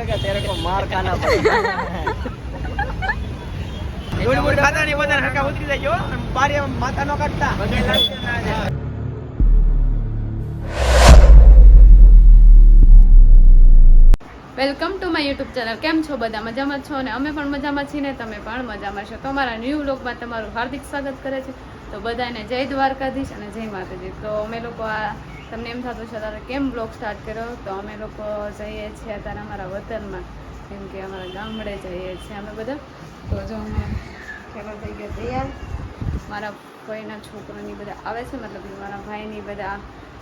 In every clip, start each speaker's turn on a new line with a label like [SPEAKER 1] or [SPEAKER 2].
[SPEAKER 1] पड़ेगा तेरे को मार खाना पड़ेगा
[SPEAKER 2] ગોળ ગોળ ખાતા નહીં બધા હરકા ઉતરી જાય બારી માથા નો કાઢતા
[SPEAKER 3] welcome to my YouTube channel કેમ છો બધા મજામાં છો ને અમે પણ મજામાં છીએ ને તમે પણ મજામાં છો તો અમારા ન્યૂ વ્લોગમાં તમારું હાર્દિક સ્વાગત કરે છે તો બધાને જય દ્વારકાધીશ અને જય માતાજી તો અમે લોકો આ તમને એમ થતું છે તારે કેમ બ્લોગ સ્ટાર્ટ કર્યો? તો અમે લોકો જઈએ છીએ અત્યારે અમારા વતનમાં, કેમ કે અમારા ગામડે જઈએ છીએ અમે બધા. તો જો અમે ખેલો થઈ ગયો તૈયાર. મારા ભાઈના છોકરાની બધા આવે છે, મતલબ મારા ભાઈની બધા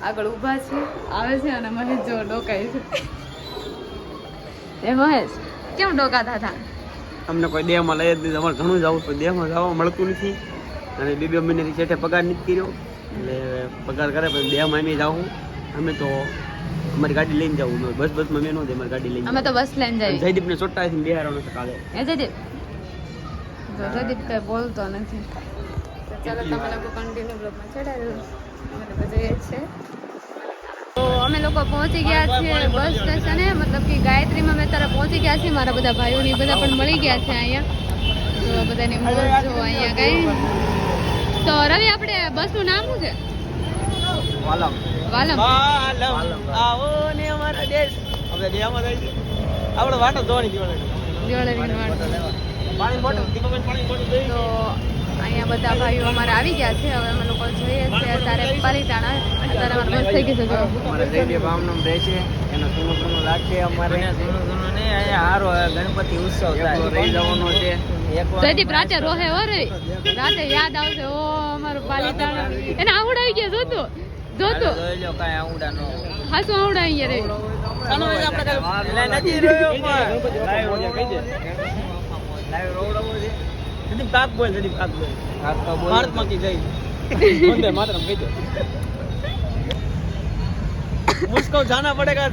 [SPEAKER 3] આગળ ઊભા છે, આવે છે અને મને જો ડોકાય છે. એ મહેશ, કેમ ડોકાતા હતા?
[SPEAKER 2] અમને કોઈ દેહમાં લઈ જ નહીં અમારે ઘણું જવું પણ દેહમાં જવા મળતું નથી. અને બે બે મહિનાથી શેઠે પગાર નથી કર્યો. એટલે પગાર કરે પછી બે મામી જાઉં. અમે તો અમારી ગાડી લઈને જવું બસ બસમાં મેં ન અમારી ગાડી લઈને
[SPEAKER 3] અમે તો બસ લઈને જઈએ.
[SPEAKER 2] જયદીપને ચોટ્ટાથી બિહારવાનો છે કાલે.
[SPEAKER 3] એ જયદીપ. જયદીપ કઈ બોલતો નથી. તો ચાલો તમે લોકો કન્ટિન્યુ બ્લોગમાં ચડાવી અમે લોકો જઈએ તો અમે લોકો પહોંચી ગયા છીએ બસ સ્ટેશને. મતલબ કે ગાયત્રીમાં અમે અત્યારે પહોંચી ગયા છીએ. મારા બધા ભાઈઓની બધા પણ મળી ગયા છે અહીંયા. તો બધાની મોજ જો અહીંયા કઈ. તો રવિ આપણે બસનું નામ શું છે?
[SPEAKER 2] વાલમ.
[SPEAKER 3] વાલમ.
[SPEAKER 2] વાલમ. આવો ને અમારા દેશ. આપણે દેહમાં જાય છે આપણે વાટો જોવાની જીવન
[SPEAKER 3] દિવાળીની વાટો.
[SPEAKER 2] પાણી બોટલ. દીપકભાઈ પાણી બોટલ દઈ
[SPEAKER 3] તો અહીંયા બધા ભાઈઓ અમારે આવી ગયા છે. હવે અમે લોકો જોઈએ છે. અત્યારે પાલીતાણા અત્યારે અમારે બસ થઈ ગઈ છે
[SPEAKER 2] અમારે જયદેવ ભાવનામ રહે છે. એનો સુનો સુનો લાગશે અમારે. સુનો સુનો નહીં અહીંયા હારો ગણપતિ ઉત્સવ થાય. રહી જવાનો છે.
[SPEAKER 3] જયદીપ રાતે રોહે હો રે. રાતે યાદ આવશે. ઓ અમારો પાલીતાણો એને આવડાવી ગયા જોતો જોતો. હાસુ આવડાવી ગયા રે.
[SPEAKER 2] જાના પડેગા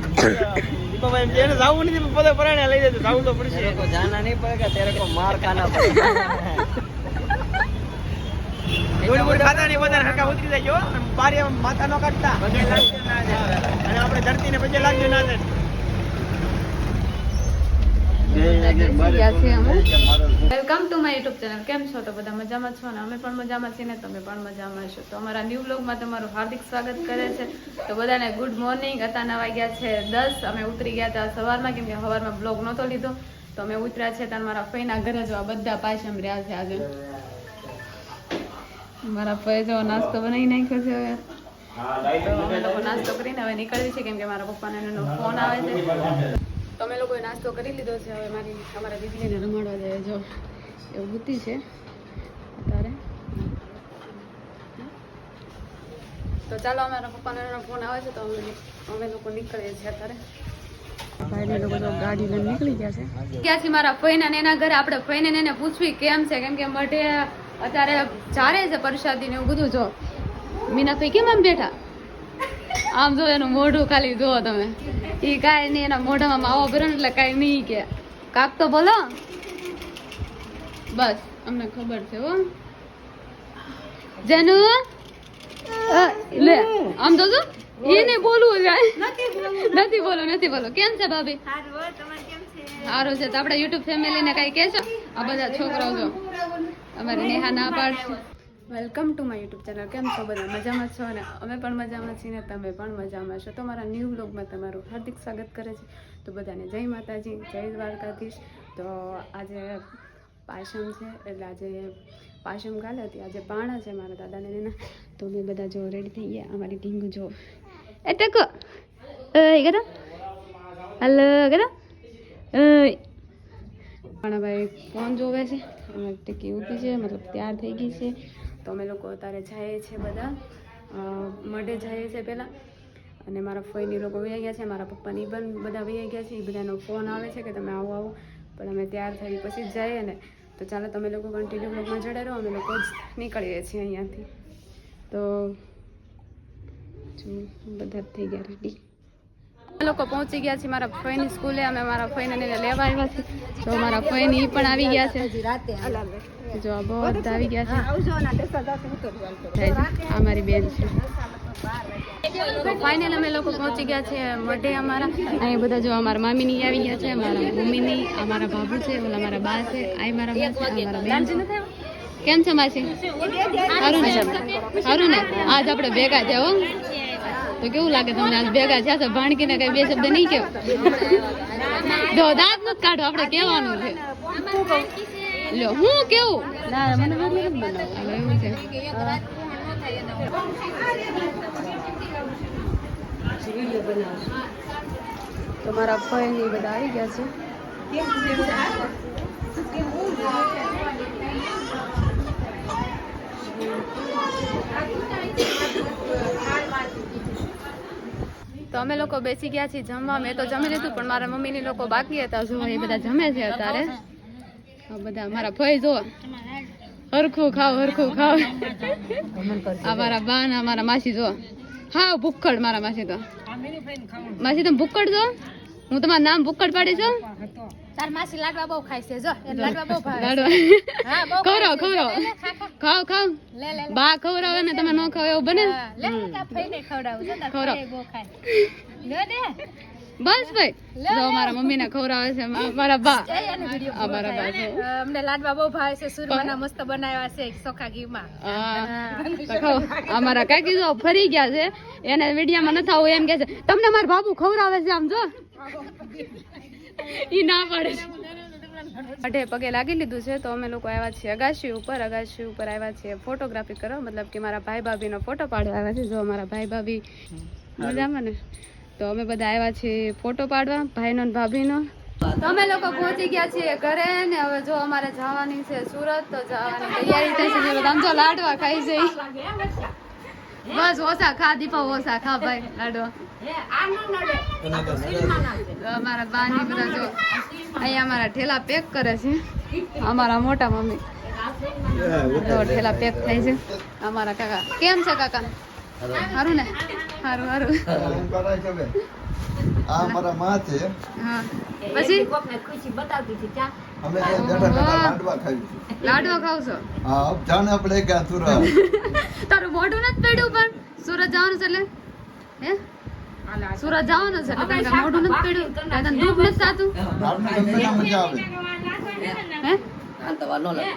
[SPEAKER 2] તો એમ કે જાવું નથી પોતે પરાણે લઈ જજો તો પડશે.
[SPEAKER 1] જાના નહીં પડેગા તેરે માર ખાના પડે.
[SPEAKER 2] ગોળ ગોળ ખાતા નહીં બધા હરકા ઉતરી જાય બારી માથા નો કાઢતા. અને આપણે ધરતીને પગે લાગજો ના
[SPEAKER 3] welcome to my YouTube channel કેમ છો? તો બધા મજામાં છો ને? અમે પણ મજામાં છીએ ને? તમે પણ મજામાં છો? તો અમારા ન્યૂ બ્લોગમાં તમારું હાર્દિક સ્વાગત કરે છે. તો બધાને ગુડ મોર્નિંગ અત્યારના વાગ્યા છે દસ. અમે ઉતરી ગયા હતા સવારમાં કેમ કે સવારમાં બ્લોગ નહોતો લીધો. તો અમે ઉતર્યા છે ત્યાં મારા ફઈના ઘરે જો આ બધા પાછમ રહ્યા છે આજે. મારા પપ્પાએ જો નાસ્તો બનાવી નાખ્યો છે હવે. તો અમે લોકો નાસ્તો કરીને હવે નીકળીએ છીએ કેમ કે મારા પપ્પાને એનો ફોન આવે છે. તો અમે લોકોએ નાસ્તો કરી લીધો છે હવે મારી અમારા દીદીને રમાડવા જાય જો. એવું બુદ્ધિ છે. અત્યારે. તો ચાલો અમારા પપ્પાનો એનો ફોન આવે છે તો અમે અમે લોકો નીકળીએ છીએ અત્યારે. ભાઈને લોકો તો ગાડી લઈને નીકળી ગયા છે. ક્યાંથી મારા ફઈના ને એના ઘરે? આપણે ફઈને ને એને પૂછવી કેમ છે? કેમ કે મઢે અત્યારે ચારે છે પ્રસાદી ને એવું બધું જો. મીના ફઈ કેમ આમ બેઠા? આમ જો એનું મોઢું ખાલી જુઓ તમે. એ કાંઈ નહીં એના મોઢામાં માવો ભરે એટલે કાંઈ નહીં કે. કાક તો બોલો. બસ અમને ખબર છે હો. જનુ? લે આમ તો જો એને બોલવું જાય નથી બોલો નથી બોલો. કેમ છે ભાભી? સારું છે? તો આપણે યુટ્યુબ ફેમિલીને કાંઈ કહેશો? આ બધા છોકરાઓ જો. અમારી નેહા ના પાડશે welcome to my YouTube channel કેમ છો બધા? મજામાં છો? ને અમે પણ મજામાં છીએ ને તમે પણ મજામાં છો. તો મારા ન્યૂ બ્લોગમાં તમારું હાર્દિક સ્વાગત કરે છે. તો બધાને જય માતાજી, જય દ્વારકાધીશ. તો આજે પાશમ છે, એટલે આજે પાશમ કાલે હતી. આજે પાણા છે મારા દાદાને એના. તો અમે બધા જો રેડી થઈ ગયા. અમારી ઢીંગુ જો. એ ટકો. એ ગદા હલો ગદા ભાઈ ફોન જોવે છે. અમે ટીકી ઊભી છે, મતલબ તૈયાર થઈ ગઈ છે. તો અમે લોકો અત્યારે જઈએ છીએ બધા. મઢે જઈએ છીએ પહેલાં. અને મારા ફોઈની લોકો વહી ગયા છે, મારા પપ્પાની પણ બધા વહી ગયા છે. એ બધાનો ફોન આવે છે કે તમે આવો આવો. પણ અમે તૈયાર થઈ પછી જઈએ ને. તો ચાલો તમે લોકો કન્ટિન્યુ બ્લોગમાં જડે રહો, અમે લોકો જ નીકળીએ છીએ અહીંયાથી. તો બધા થઈ ગયા રેડી લોકો પહોંચી ગયા છે મારા ફઈની સ્કૂલે. અમે મારા ફઈને ને લેવા આવ્યા છે તો મારા ફઈની ઈ પણ આવી ગયા છે. જો આ બધા આવી ગયા છે. આ મારી બેન છે. ફાઇનલ અમે લોકો પહોંચી ગયા છે મઢે અમારા. અહીં બધા જો અમારા મામીની આવી ગયા છે અમારા મમ્મીની અમારા બાબુ છે ઓલા મારા બા છે આ મારા બા છે બેન છે. કેમ છે માસી? સારું ને સારું ને આજ આપણે ભેગા છે હો. તો કેવું લાગે તમને? આજ ભેગા થયા છે ભાણકીને કઈ બે શબ્દ નહીં કેવું જો દાંત નથી કાઢો આપણે કહેવાનું છે. લો હું કેવું? તમારા એવું છે. તો મારા ભાઈ બધા આવી ગયા છે. તો અમે લોકો બેસી ગયા છીએ જમવા. મેં તો જમી લીધું, પણ મારા મમ્મીની લોકો બાકી હતા. જો એ બધા જમે છે અત્યારે. બધા મારા ભાઈ જો હરખું ખાવ હરખું ખાવ આ મારા બા ને મારા માસી જો હા ભૂક્કડ મારા માસી તો. માસી, તમે ભૂખડ જો હું તમારું નામ ભૂક્કડ પાડી છું?
[SPEAKER 4] તાર માસી લાડવા બહુ ખાય છે જો એને લાડવા બહુ ભાવે
[SPEAKER 3] લાડવા.
[SPEAKER 4] હા બહુ
[SPEAKER 3] ખવડાવો ખાવ ખાવ
[SPEAKER 4] લે લે
[SPEAKER 3] બા ખવડાવે ને તમે ન ખાવ એવું બને?
[SPEAKER 4] લે લે ફઈને ખવડાવું. જો તાર
[SPEAKER 3] ખવડાવ.
[SPEAKER 4] બહુ ખાય. લે દે
[SPEAKER 3] બસ ભાઈ. જો મારા મમ્મી ને ખવડાવે છે મારા બા. અમારા બા
[SPEAKER 4] અમને લાડવા બહુ ભાવે છે સુરમાના મસ્ત બનાવ્યા છે ચોખા ઘીમાં.
[SPEAKER 3] માં અમારા કાકી જો ફરી ગયા છે એને વિડીયામાં નથી આવું એમ કે છે. તમને મારા બાબુ ખવડાવે છે આમ જો. ઈ ના પડે અઢે પગે લાગી લીધું છે, તો અમે લોકો આવ્યા છીએ અગાશી ઉપર. અગાશી ઉપર આવ્યા છીએ ફોટોગ્રાફી કરવા. મતલબ કે મારા ભાઈ ભાભીનો ફોટો પાડવા આવ્યા છે. જો મારા ભાઈ ભાભી મજામાં ને? તો અમે બધા આવ્યા છીએ ફોટો પાડવા, ભાઈનો ને ભાભીનો. તો અમે લોકો પહોંચી ગયા છીએ ઘરે ને હવે જો અમારે જવાની છે સુરત, તો જવાની તૈયારી થઈ છે. ને બધા આમ જો લાડવા ખાઈ જઈ. બસ ઓછા ખા દીપા ઓછા ખા ભાઈ, લાડવા. અમારા બાની બધા જો અહીંયા અમારા ઠેલા પેક કરે છે. અમારા મોટા મમ્મી. જો ઠેલા પેક થાય છે. અમારા કાકા. કેમ છે કાકા? સારું ને? સારું સારું
[SPEAKER 5] આ માં છે.
[SPEAKER 3] હા. પછી?
[SPEAKER 5] ત્યાં લાડવા
[SPEAKER 3] ખાવ છો
[SPEAKER 5] હા આપણે તારું
[SPEAKER 3] મોઢું નથી પડ્યું પણ? સુરત જવાનું છે એટલે? હે? સુરત જવાનું છે એટલે તારે મોઢું નથી પડ્યું. તને દુઃખ નથી થતું? હે